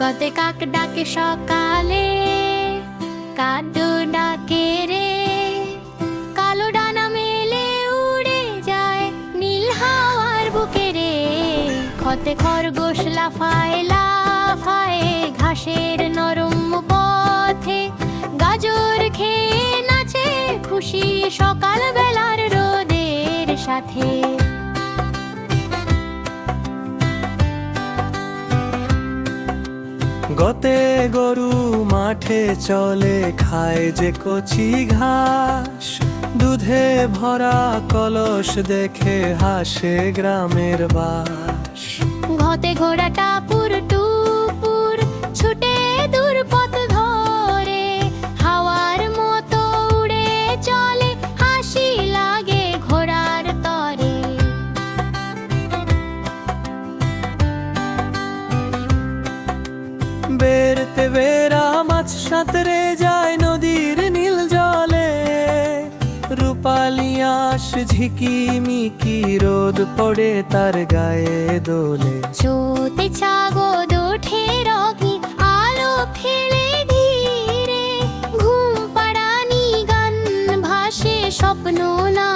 কতে কাক ডাকে সকালে কাদু ডাকে রে। কালো ডানা মেলে উড়ে যায় নীল হাওয়ার বুকে রে। খতে খরগোশ লাফায় লাফায় ঘাসের নরম পথে। গাজর খেয়ে নাচে খুশি সকাল বেলার রোদের সাথে। গতে গরু মাঠে চলে, খায় যে কচি ঘাস। দুধে ভরা কলস দেখে হাসে গ্রামের বাস। ঘতে ঘোড়াটা টাপুর বেরতে বেরা মাছ সাঁতরে যায় নদীর নীল জলে। রূপালি আশ ঝিকি মিকি রোদ পড়ে তার গায়ে দোলে। চোতে চাগো দোঠে রকি আলো ফেলে ধীরে ঘুম পাড়ানি গান ভাসে স্বপ্ন না